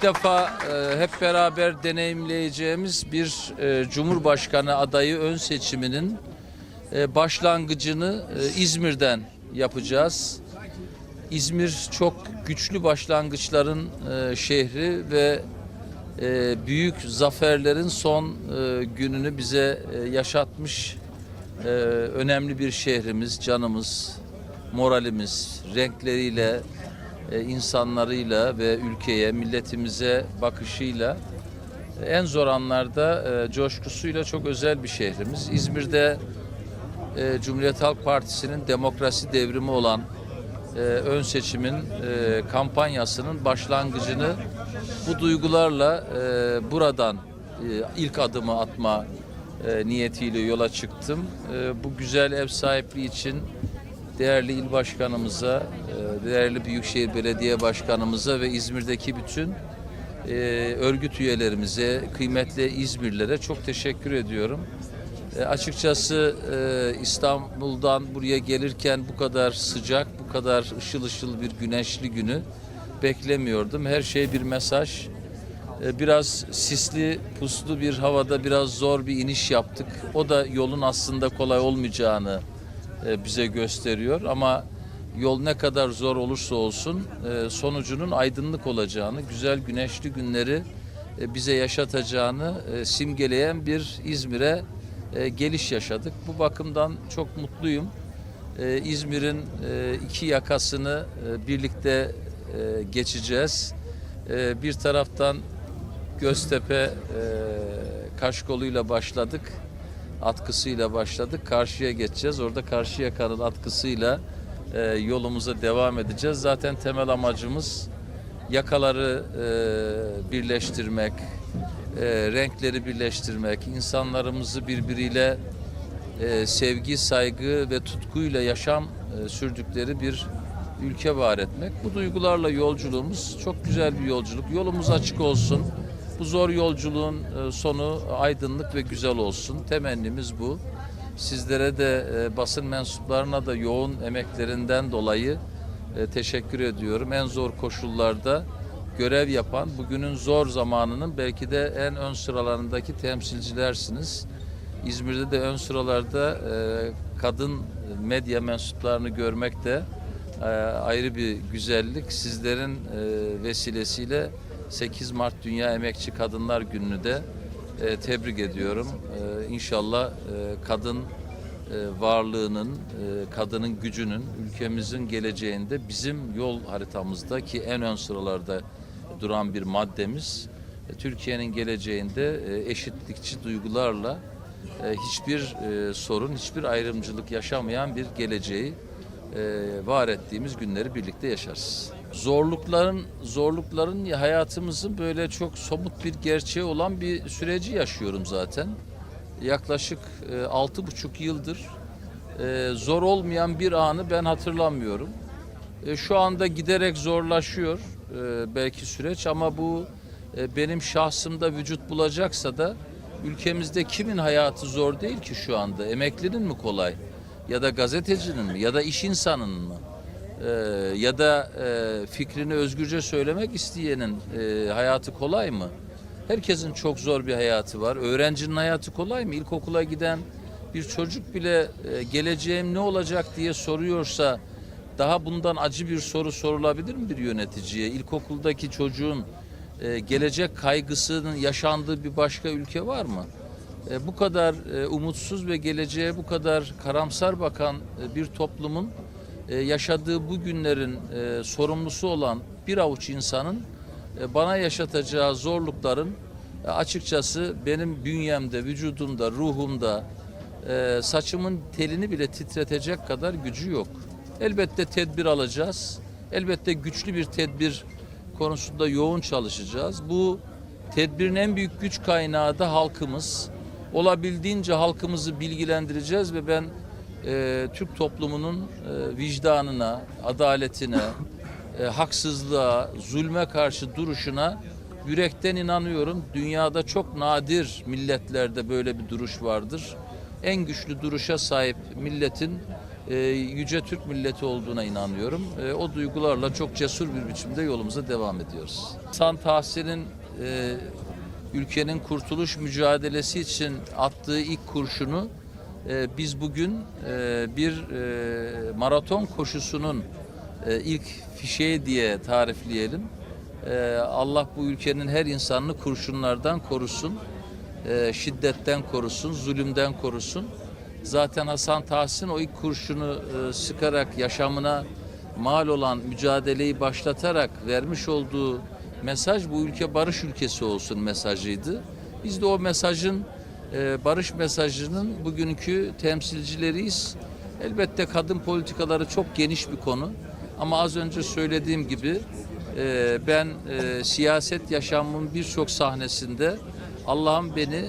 ilk defa e, hep beraber deneyimleyeceğimiz bir e, Cumhurbaşkanı adayı ön seçiminin e, başlangıcını e, İzmir'den yapacağız. İzmir çok güçlü başlangıçların e, şehri ve e, büyük zaferlerin son e, gününü bize e, yaşatmış e, önemli bir şehrimiz, canımız, moralimiz, renkleriyle, insanlarıyla ve ülkeye, milletimize bakışıyla e, en zor anlarda e, coşkusuyla çok özel bir şehrimiz. İzmir'de e, Cumhuriyet Halk Partisi'nin demokrasi devrimi olan e, ön seçimin e, kampanyasının başlangıcını bu duygularla e, buradan e, ilk adımı atma e, niyetiyle yola çıktım. E, bu güzel ev sahipliği için değerli il başkanımıza, e, değerli Büyükşehir Belediye Başkanımıza ve İzmir'deki bütün e, örgüt üyelerimize, kıymetli İzmirlilere çok teşekkür ediyorum. E, açıkçası İstanbul'dan buraya gelirken bu kadar sıcak, bu kadar ışıl ışıl bir güneşli günü beklemiyordum. Her şey bir mesaj. Biraz sisli, puslu bir havada biraz zor bir iniş yaptık. O da yolun aslında kolay olmayacağını bize gösteriyor ama yol ne kadar zor olursa olsun e, sonucunun aydınlık olacağını, güzel güneşli günleri e, bize yaşatacağını e, simgeleyen bir İzmir'e e, geliş yaşadık. Bu bakımdan çok mutluyum. E, İzmir'in e, iki yakasını e, birlikte e, geçeceğiz. E, bir taraftan Göztepe e, Kaşkolu'yla başladık. Atkısıyla başladık. Karşıya geçeceğiz. Orada Karşıyaka'nın atkısıyla e, yolumuza devam edeceğiz. Zaten temel amacımız yakaları e, birleştirmek, e, renkleri birleştirmek, insanlarımızı birbiriyle e, sevgi, saygı ve tutkuyla yaşam e, sürdükleri bir ülke var etmek. Bu duygularla yolculuğumuz çok güzel bir yolculuk. Yolumuz açık olsun. Bu zor yolculuğun e, sonu aydınlık ve güzel olsun. Temennimiz bu. Sizlere de e, basın mensuplarına da yoğun emeklerinden dolayı e, teşekkür ediyorum. En zor koşullarda görev yapan, bugünün zor zamanının belki de en ön sıralarındaki temsilcilersiniz. İzmir'de de ön sıralarda kadın medya mensuplarını görmek de ayrı bir güzellik. Sizlerin vesilesiyle 8 Mart Dünya Emekçi Kadınlar Günü'nü de e, tebrik ediyorum. E, inşallah e, kadın e, varlığının, e, kadının gücünün ülkemizin geleceğinde bizim yol haritamızda ki en ön sıralarda duran bir maddemiz e, Türkiye'nin geleceğinde e, eşitlikçi duygularla e, hiçbir e, sorun, hiçbir ayrımcılık yaşamayan bir geleceği e, var ettiğimiz günleri birlikte yaşarız. Zorlukların zorlukların hayatımızın böyle çok somut bir gerçeği olan bir süreci yaşıyorum zaten. Yaklaşık e, altı buçuk yıldır e, zor olmayan bir anı ben hatırlamıyorum. E, şu anda giderek zorlaşıyor belki süreç ama bu benim şahsımda vücut bulacaksa da ülkemizde kimin hayatı zor değil ki şu anda? Emeklinin mi kolay? Ya da gazetecinin mi? Ya da iş insanının mı? Ee, ya da e, fikrini özgürce söylemek isteyenin e, hayatı kolay mı? Herkesin çok zor bir hayatı var. Öğrencinin hayatı kolay mı? İlkokula giden bir çocuk bile e, geleceğim ne olacak diye soruyorsa daha bundan acı bir soru sorulabilir mi bir yöneticiye? İlkokuldaki çocuğun e, gelecek kaygısının yaşandığı bir başka ülke var mı? E, bu kadar e, umutsuz ve geleceğe bu kadar karamsar bakan e, bir toplumun e, yaşadığı bu günlerin e, sorumlusu olan bir avuç insanın e, bana yaşatacağı zorlukların açıkçası benim bünyemde, vücudumda, ruhumda, saçımın telini bile titretecek kadar gücü yok. Elbette tedbir alacağız. Elbette güçlü bir tedbir konusunda yoğun çalışacağız. Bu tedbirin en büyük güç kaynağı da halkımız. Olabildiğince halkımızı bilgilendireceğiz ve ben e, Türk toplumunun e, vicdanına, adaletine, e, haksızlığa, zulme karşı duruşuna yürekten inanıyorum. Dünyada çok nadir milletlerde böyle bir duruş vardır. En güçlü duruşa sahip milletin e, yüce Türk milleti olduğuna inanıyorum. E, o duygularla çok cesur bir biçimde yolumuza devam ediyoruz. Hasan Tahsin'in e, ülkenin kurtuluş mücadelesi için attığı ilk kurşunu e, biz bugün e, bir e, maraton koşusunun e, ilk fişeği diye tarifleyelim. Allah bu ülkenin her insanını kurşunlardan korusun, şiddetten korusun, zulümden korusun. Zaten Hasan Tahsin o ilk kurşunu sıkarak yaşamına mal olan mücadeleyi başlatarak vermiş olduğu mesaj bu ülke barış ülkesi olsun mesajıydı. Biz de o mesajın e, barış mesajının bugünkü temsilcileriyiz. Elbette kadın politikaları çok geniş bir konu. Ama az önce söylediğim gibi e, ben e, siyaset yaşamımın birçok sahnesinde Allah'ım beni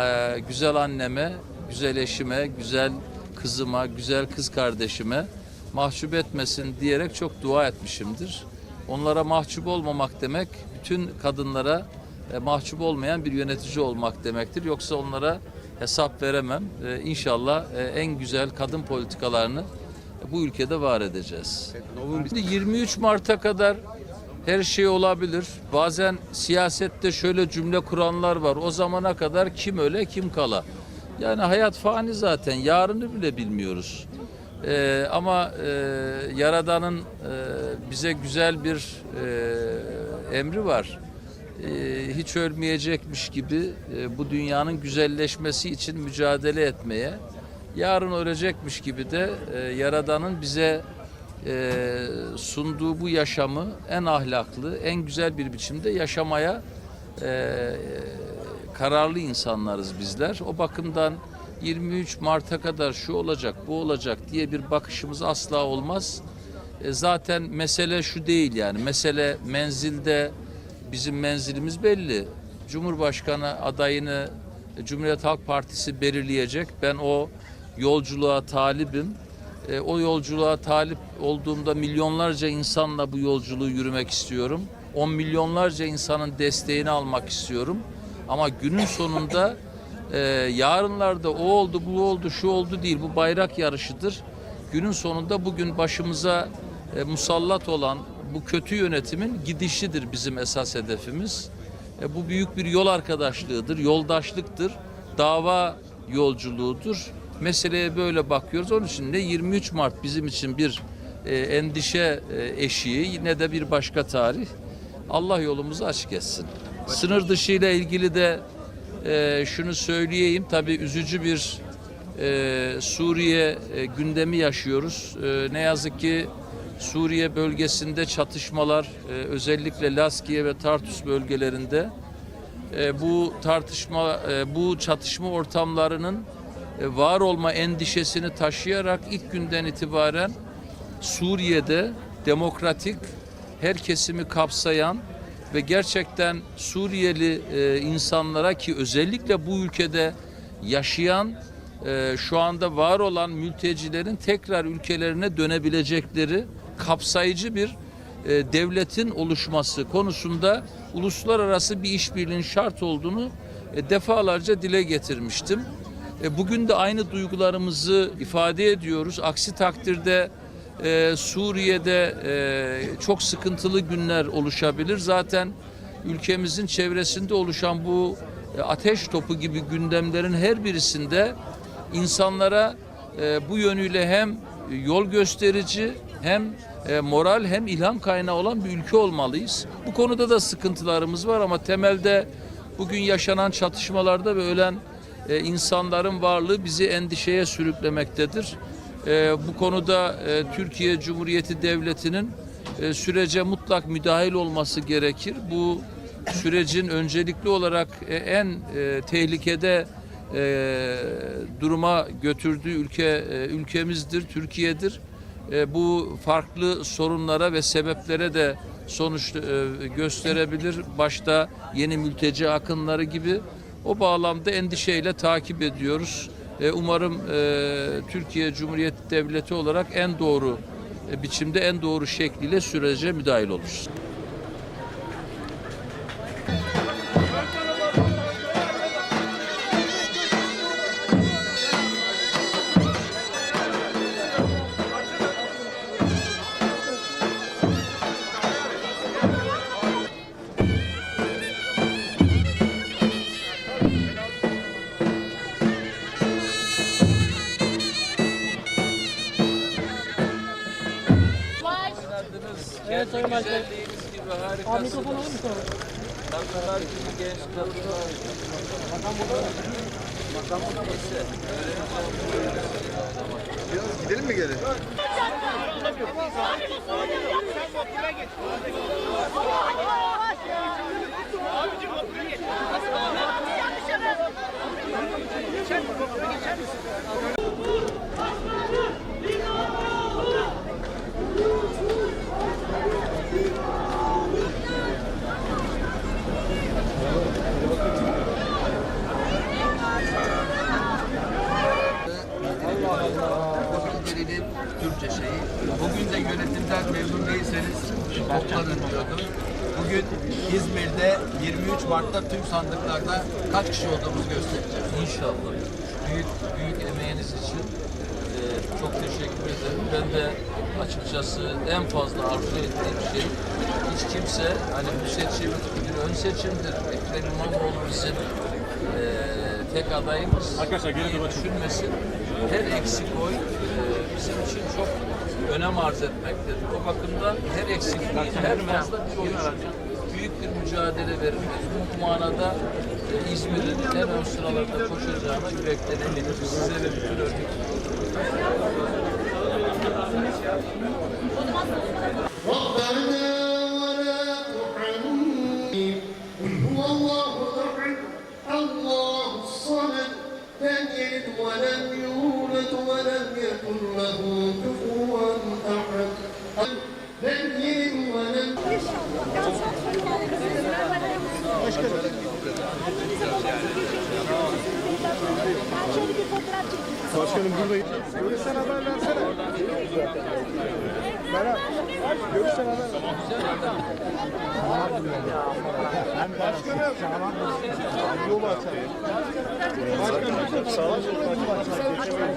e, güzel anneme, güzel eşime, güzel kızıma, güzel kız kardeşime mahcup etmesin diyerek çok dua etmişimdir. Onlara mahcup olmamak demek bütün kadınlara e, mahcup olmayan bir yönetici olmak demektir. Yoksa onlara hesap veremem. E, İnşallah e, en güzel kadın politikalarını bu ülkede var edeceğiz. Şimdi 23 Mart'a kadar her şey olabilir. Bazen siyasette şöyle cümle kuranlar var. O zamana kadar kim öle kim kala. Yani hayat fani zaten. Yarını bile bilmiyoruz. Ee, ama e, Yaradan'ın e, bize güzel bir e, emri var. E, hiç ölmeyecekmiş gibi e, bu dünyanın güzelleşmesi için mücadele etmeye, yarın ölecekmiş gibi de e, Yaradan'ın bize e, sunduğu bu yaşamı en ahlaklı, en güzel bir biçimde yaşamaya e, kararlı insanlarız bizler. O bakımdan 23 Mart'a kadar şu olacak, bu olacak diye bir bakışımız asla olmaz. E, zaten mesele şu değil yani. Mesele menzilde bizim menzilimiz belli. Cumhurbaşkanı adayını Cumhuriyet Halk Partisi belirleyecek. Ben o yolculuğa talibim. E, o yolculuğa talip olduğumda milyonlarca insanla bu yolculuğu yürümek istiyorum. On milyonlarca insanın desteğini almak istiyorum. Ama günün sonunda e, yarınlarda o oldu, bu oldu, şu oldu değil. Bu bayrak yarışıdır. Günün sonunda bugün başımıza e, musallat olan bu kötü yönetimin gidişidir bizim esas hedefimiz. E, bu büyük bir yol arkadaşlığıdır, yoldaşlıktır, dava yolculuğudur. Meseleye böyle bakıyoruz. Onun için de 23 Mart bizim için bir e, endişe e, eşiği ne de bir başka tarih. Allah yolumuzu açık etsin. Sınır dışı ile ilgili de e, şunu söyleyeyim. Tabii üzücü bir e, Suriye e, gündemi yaşıyoruz. E, ne yazık ki Suriye bölgesinde çatışmalar e, özellikle Laskiye ve Tartus bölgelerinde e, bu tartışma e, bu çatışma ortamlarının e, var olma endişesini taşıyarak ilk günden itibaren Suriye'de demokratik her kesimi kapsayan ve gerçekten Suriyeli e, insanlara ki özellikle bu ülkede yaşayan e, şu anda var olan mültecilerin tekrar ülkelerine dönebilecekleri kapsayıcı bir e, devletin oluşması konusunda uluslararası bir işbirliğinin şart olduğunu e, defalarca dile getirmiştim. E, bugün de aynı duygularımızı ifade ediyoruz. Aksi takdirde e, Suriye'de e, çok sıkıntılı günler oluşabilir. Zaten ülkemizin çevresinde oluşan bu e, ateş topu gibi gündemlerin her birisinde insanlara e, bu yönüyle hem yol gösterici hem e, moral hem ilham kaynağı olan bir ülke olmalıyız. Bu konuda da sıkıntılarımız var ama temelde bugün yaşanan çatışmalarda ve ölen e, insanların varlığı bizi endişeye sürüklemektedir. E, bu konuda Türkiye Cumhuriyeti Devleti'nin sürece mutlak müdahil olması gerekir. Bu sürecin öncelikli olarak en tehlikede duruma götürdüğü ülke ülkemizdir, Türkiye'dir. E, bu farklı sorunlara ve sebeplere de sonuç e, gösterebilir. Başta yeni mülteci akınları gibi o bağlamda endişeyle takip ediyoruz. E, umarım Türkiye Cumhuriyeti Devleti olarak en doğru biçimde, en doğru şekliyle sürece müdahil oluruz. Güzelliğiniz gibi Abi harikasınız. mikrofon alır mısın? Kadınlar gibi genç kadınlar. Neyse. Gidelim mi geri? Biri'nin Türkçe şeyi. Bugün de yönetimden memnun değilseniz toplanın diyordu. Bugün İzmir'de 23 Sandıklarda kaç kişi olduğumuzu göstereceğiz. İnşallah. Büyük büyük emeğiniz için e, çok teşekkür ederim. Ben de açıkçası en fazla arzu ettiğim şey hiç kimse hani bu seçim bir ön seçimdir. Ekrem İmamoğlu bizim e, tek adayımız. Arkadaşlar geri düşünmesin. Her eksik oy e, bizim için çok önem arz etmektedir. O bakımdan her eksikliğin her fazla bir oy büyük bir mücadele verilmeli. Bu manada e, İzmir'in en ön sıralarda koşacağına yürekten eminim. Size ve bütün örgüt ربنا ولا تحرمني قل هو الله احد الله الصمد لم يلد ولم يولد ولم يكن له كفوا احد Başkanım. Başkanım buradayım. Görüşsen haber versene. Merhaba. Görüşsen haber versene. Başkanım. Yol açar. Başkanım. Sağ olun. Başkanım. Başkanım.